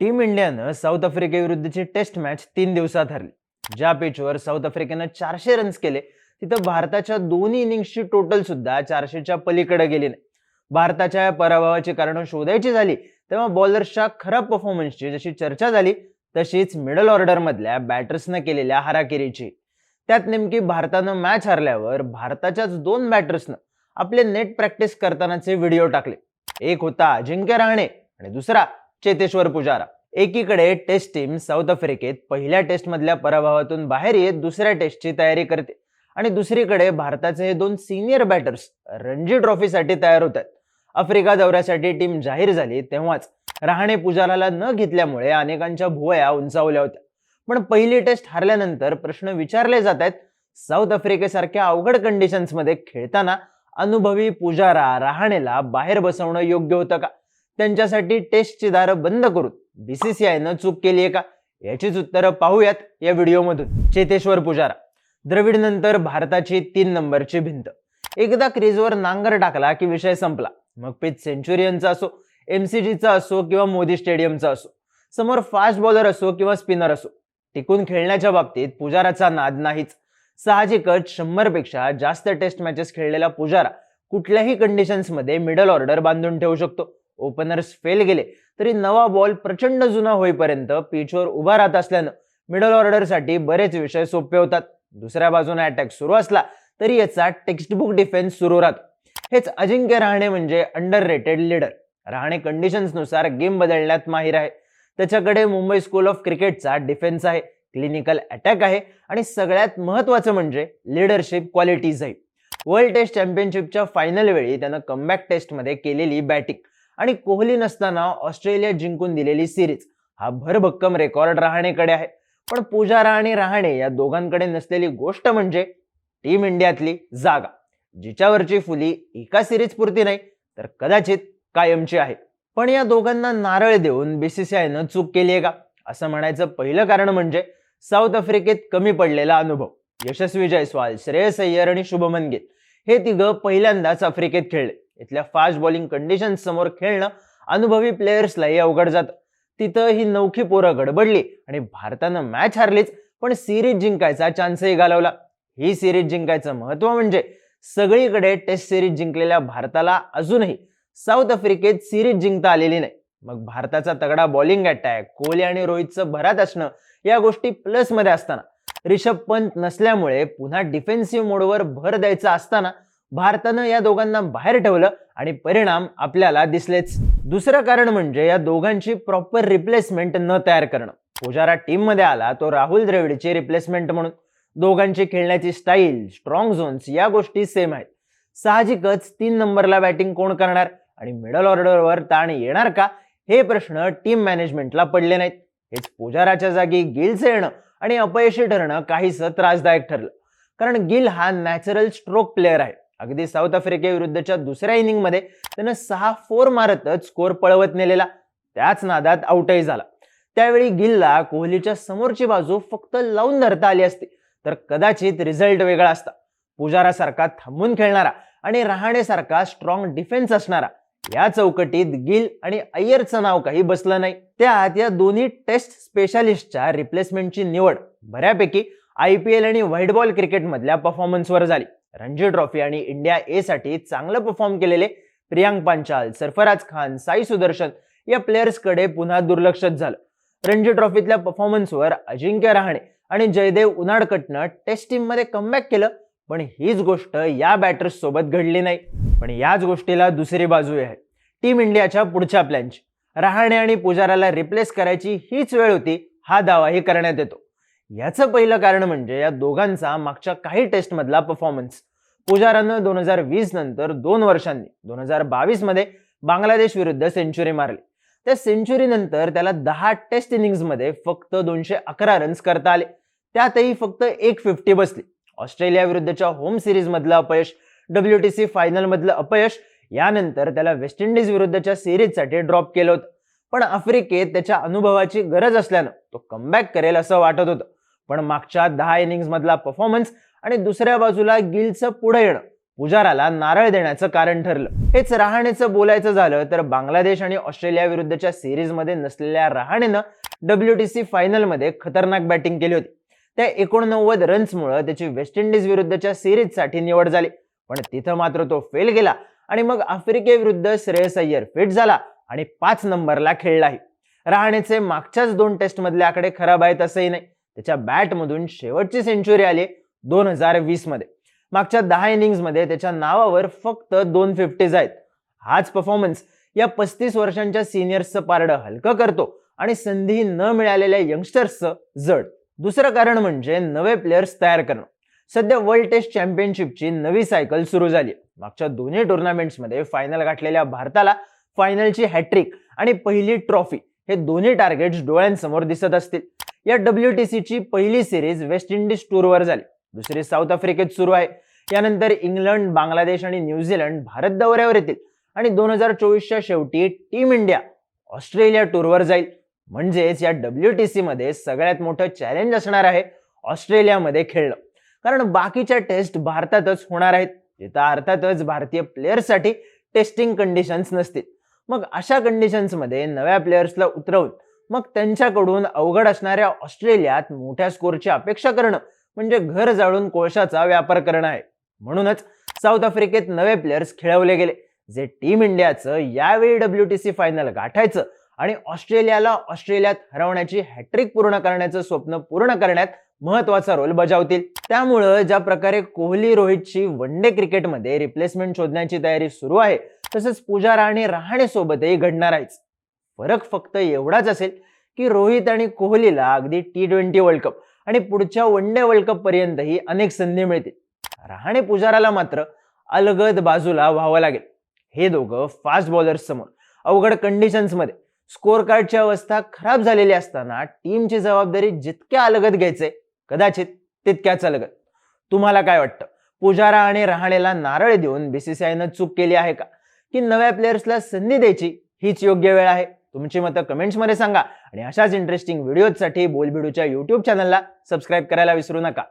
Team इंडियानं south आफ्रिकेविरुद्धची taste match तीन दिवसात हरली. ज्या पिचवर साऊथ आफ्रिकेनं चारशे रन्स केले तिथं भारताच्या दोन्ही इनिंग्सची टोटल सुद्धा चारशेच्या पलीकडे गेली नाही. भारताच्या या पराभवाची कारणं शोधायची झाली तेव्हा बॉलर्सच्या खराब परफॉर्मन्सची जशी चर्चा झाली तशीच मिडल ऑर्डर मधल्या बॅटर्सनं केलेल्या हाराकिरीची. त्यात नेमकी भारतानं मॅच हरल्यावर भारताच्याच दोन बॅटर्सनं आपले नेट प्रॅक्टिस करतानाचे व्हिडिओ टाकले. एक होता अजिंक्य राहणे आणि दुसरा चेतेश्वर पुजारा. एकीकडे टेस्ट टीम साऊथ आफ्रिकेत पहिल्या टेस्ट मधल्या पराभवातून बाहेर येत दुसऱ्या टेस्टची तयारी करते. आणि दुसरीकडे भारताचे हे दोन सिनियर बॅटर्स रणजी ट्रॉफीसाठी तयार होत आहेत आफ्रिका दौऱ्यासाठी टीम जाहीर झाली तेव्हाच रहाणे पुजाराला न घेतल्यामुळे अनेकांच्या भुवया उंचावल्या होत्या. पण पहिली टेस्ट हरल्यानंतर प्रश्न विचारले जात आहेत साऊथ आफ्रिकेसारख्या अवघड कंडिशन्समध्ये खेळताना अनुभवी पुजारा रहाणेला बाहेर बसवणं योग्य होतं का? त्यांच्यासाठी टेस्टची दारं बंद करून बीसीसीआयनं चूक केली आहे का? याचीच उत्तरं पाहूयात या व्हिडिओमधून. चेतेश्वर पुजारा. द्रविड नंतर भारताची तीन नंबरची भिंत. एकदा क्रीजवर नांगर टाकला की विषय संपला. मग पिच सेंचुरियनचा असो एमसीजीचा असो किंवा मोदी स्टेडियमचा असो समोर फास्ट बॉलर असो किंवा स्पिनर असो टिकून खेळण्याच्या बाबतीत पुजाराचा नाद नाहीच. साहजिकच शंभरपेक्षा जास्त टेस्ट मॅचेस खेळलेला पुजारा कुठल्याही कंडिशन्समध्ये मिडल ऑर्डर बांधून ठेवू शकतो. ओपनर्स फेल गेले तरी नवा बॉल प्रचंड जुना होईपर्यंत पिचवर उभा राहत असल्यानं मिडल ऑर्डरसाठी बरेच विषय सोपे होतात. दुसऱ्या बाजूने अटॅक सुरू असला तरी याचा टेक्स्टबुक डिफेन्स सुरू राहतो. हेच अजिंक्य राहणे म्हणजे अंडर रेटेड लिडर राहणे कंडिशन्सनुसार गेम बदलण्यात माहीर आहे. त्याच्याकडे मुंबई स्कूल ऑफ क्रिकेटचा डिफेन्स आहे क्लिनिकल अटॅक आहे आणि सगळ्यात महत्वाचं म्हणजे लिडरशिप क्वालिटीज आहे. वर्ल्ड टेस्ट चॅम्पियनशिपच्या फायनल वेळी त्यानं कमबॅक टेस्टमध्ये केलेली बॅटिंग आणि कोहली नसताना ऑस्ट्रेलिया जिंकून दिलेली सिरीज हा भरभक्कम रेकॉर्ड राहणेकडे आहे. पण पुजारा आणि रहाणे या दोघांकडे नसलेली गोष्ट म्हणजे टीम इंडियातली जागा. जिच्यावरची फुली एका सिरीज पुरती नाही तर कदाचित कायमची आहे. पण या दोघांना नारळ देऊन बीसीसीआयनं चूक केली आहे का? असं म्हणायचं पहिलं कारण म्हणजे साऊथ आफ्रिकेत कमी पडलेला अनुभव. यशस्वी जयस्वाल श्रेयस अय्यर आणि शुभमन गिल हे तिघं पहिल्यांदाच आफ्रिकेत खेळले. इथल्या फास्ट बॉलिंग कंडिशन समोर खेळणं अनुभवी प्लेयर्सलाही अवघड जातं. तिथं ही नौखी पोरं गडबडली आणि भारतानं मॅच हारलीच पण सिरीज जिंकायचा चान्सही घालवला. ही सिरीज जिंकायचं महत्त्व म्हणजे सगळीकडे टेस्ट सिरीज जिंकलेल्या भारताला अजूनही साऊथ आफ्रिकेत सिरीज जिंकता आलेली नाही. मग भारताचा तगडा बॉलिंग अटॅक कोहली आणि रोहितचं भरात असणं या गोष्टी प्लसमध्ये असताना. रिषभ पंत नसल्यामुळे पुन्हा डिफेन्सिव्ह मोडवर भर द्यायचा असताना भारतानं या दोघांना बाहेर ठेवलं आणि परिणाम आपल्याला दिसलेच. दुसरं कारण म्हणजे या दोघांची प्रॉपर रिप्लेसमेंट न तयार करणं. पुजारा टीममध्ये आला तो राहुल द्रविडची रिप्लेसमेंट म्हणून. दोघांची खेळण्याची स्टाईल स्ट्रॉंग झोन्स या गोष्टी सेम आहेत. साहजिकच तीन नंबरला बॅटिंग कोण करणार? आणि मिडल ऑर्डरवर ताण येणार का? हे प्रश्न टीम मॅनेजमेंटला पडले नाहीत. हेच पुजाराच्या जागी गिलचं येणं आणि अपयशी ठरणं काहीसं त्रासदायक ठरलं. कारण गिल हा नॅचरल स्ट्रोक प्लेअर आहे. अगदी साऊथ आफ्रिकेविरुद्धच्या दुसऱ्या इनिंगमध्ये त्यानं सहा फोर मारतच स्कोर पळवत नेलेला त्याच नादात आउटही झाला. त्यावेळी गिलला कोहलीच्या समोरची बाजू फक्त लावून धरता आली असती. तर कदाचित रिझल्ट वेगळा असता. पुजारासारखा थांबून खेळणारा आणि रहाणेसारखा स्ट्रॉंग डिफेन्स असणारा या चौकटीत गिल आणि अय्यरचं नाव काही बसलं नाही. त्यात या दोन्ही टेस्ट स्पेशालिस्टच्या रिप्लेसमेंटची निवड बऱ्यापैकी आय पी एल आणि व्हाईट बॉल क्रिकेटमधल्या परफॉर्मन्सवर झाली. रणजी ट्रॉफी आणि इंडिया ए साठी चांगलं परफॉर्म केलेले प्रियांक पांचाल सरफराज खान साई सुदर्शन या प्लेयर्सकडे पुन्हा दुर्लक्षच झालं. रणजी ट्रॉफीतल्या परफॉर्मन्सवर अजिंक्य रहाणे आणि जयदेव उनाडकटनं टेस्ट टीममध्ये कमबॅक केलं पण हीच गोष्ट या बॅटर्स सोबत घडली नाही. पण याच गोष्टीला दुसरी बाजू आहे. टीम इंडियाच्या पुढच्या प्लॅनची रहाणे आणि पुजाराला रिप्लेस करायची हीच वेळ होती हा दावाही करण्यात येतो. याचं पहिलं कारण म्हणजे या दोघांचा मागच्या काही टेस्ट मधला परफॉर्मन्स पुजारानं दोन हजार वीस नंतर दोन वर्षांनी दोन हजार बावीसमध्ये बांगलादेश विरुद्ध सेंचुरी मारली. त्या सेंचुरी नंतर त्याला दहा टेस्ट इनिंग्समध्ये फक्त दोनशे अकरा रन्स करता आले. त्यातही फक्त एक फिफ्टी बसली. ऑस्ट्रेलिया विरुद्धच्या होम सिरीज मधलं अपयश डब्ल्यू टी सी फायनल मधलं अपयश यानंतर त्याला वेस्ट इंडिज विरुद्धच्या सिरीजसाठी ड्रॉप केलं होतं. पण आफ्रिकेत त्याच्या अनुभवाची गरज असल्यानं तो कमबॅक करेल असं वाटत होतं. पण मागच्या दहा इनिंग्स मधला परफॉर्मन्स आणि दुसऱ्या बाजूला गिलचं पुढे येणं. पुजाराला नारळ देण्याचं कारण ठरलं. हेच रहाणेचं बोलायचं झालं तर बांगलादेश आणि ऑस्ट्रेलिया विरुद्धच्या सिरीजमध्ये नसलेल्या रहाणेनं डब्ल्यू टी सी फायनलमध्ये खतरनाक बॅटिंग केली होती. त्या एकोणनव्वद रन्समुळे त्याची वेस्ट इंडिज विरुद्धच्या सिरीजसाठी निवड झाली. पण तिथं मात्र तो फेल गेला आणि मग आफ्रिकेविरुद्ध श्रेयस अय्यर फिट झाला आणि पाच नंबरला खेळलाही. रहाणेचे मागच्याच दोन टेस्टमधले आकडे खराब आहेत असंही नाही. त्याच्या बॅटमधून शेवटची सेंचुरी आली. दोन हजार वीसमध्ये. मागच्या दहा इनिंग्समध्ये त्याच्या नावावर फक्त दोन फिफ्टीज आहेत. हाच परफॉर्मन्स या पस्तीस वर्षांच्या सिनियर्सचं पारडं हलकं करतो आणि संधी न मिळालेल्या यंगस्टर्सचं जड. दुसरं कारण म्हणजे नवे प्लेयर्स तयार करणं. सध्या वर्ल्ड टेस्ट चॅम्पियनशिपची नवी सायकल सुरू झाली मागच्या दोन्ही टुर्नामेंट्समध्ये फायनल गाठलेल्या भारताला फायनलची हॅट्रिक आणि पहिली ट्रॉफी हे दोन्ही टार्गेट्स डोळ्यांसमोर दिसत असतील. या डब्ल्यू टी सीची पहिली सिरीज वेस्ट इंडिज टूरवर झाली. दुसरी साऊथ आफ्रिकेत सुरू आहे. यानंतर इंग्लंड बांगलादेश आणि न्यूझीलंड भारत दौऱ्यावर येतील. आणि दोन हजार चोवीसच्या शेवटी टीम इंडिया ऑस्ट्रेलिया टूरवर जाईल. म्हणजेच या डब्ल्यू टी सी मध्ये सगळ्यात मोठं चॅलेंज असणार आहे ऑस्ट्रेलियामध्ये खेळणं. कारण बाकीच्या टेस्ट भारतातच होणार आहेत. तिथं अर्थातच भारतीय प्लेयर्ससाठी टेस्टिंग कंडिशन्स नसतील. मग अशा कंडिशन्समध्ये नव्या प्लेयर्सला उतरवून मग त्यांच्याकडून अवघड असणाऱ्या ऑस्ट्रेलियात मोठ्या स्कोरची अपेक्षा करणं म्हणजे घर जाळून कोळशाचा व्यापार करणं आहे. म्हणूनच साऊथ आफ्रिकेत नवे प्लेयर्स खेळवले गेले. जे टीम इंडियाचं यावेळी डब्ल्यू टी सी फायनल गाठायचं आणि ऑस्ट्रेलियाला ऑस्ट्रेलियात हरवण्याची हॅट्रिक पूर्ण करण्याचं स्वप्न पूर्ण करण्यात महत्त्वाचा रोल बजावतील. त्यामुळं ज्या प्रकारे कोहली रोहितची वन डे क्रिकेटमध्ये रिप्लेसमेंट शोधण्याची तयारी सुरू आहे तसंच पुजारा आणि रहाणे सोबतही घडणार आहेच. फरक फक्त एवढाच असेल की रोहित आणि कोहलीला अगदी टी ट्वेंटी वर्ल्ड कप आणि पुढच्या वन डे वर्ल्ड कप पर्यंतही अनेक संधी मिळतील. रहाणे पुजाराला मात्र अलगद बाजूला व्हावं लागेल. हे दोघं फास्ट बॉलर्स समोर अवघड कंडिशन्समध्ये स्कोअर कार्डची अवस्था खराब झालेली असताना टीमची जबाबदारी जितक्या अलगद घ्यायचे कदाचित तितक्याच अलगद. तुम्हाला काय वाटतं? पुजारा आणि रहाणेला नारळ देऊन बीसीसीआयनं चूक केली आहे का? की नव्या प्लेयर्सला संधी द्यायची हीच योग्य वेळ आहे? तुमची मतं कमेंट्समध्ये सांगा. आणि अशाच इंटरेस्टिंग व्हिडिओजसाठी बोलबिडूच्या युट्यूब चॅनलला सबस्क्राईब करायला विसरू नका.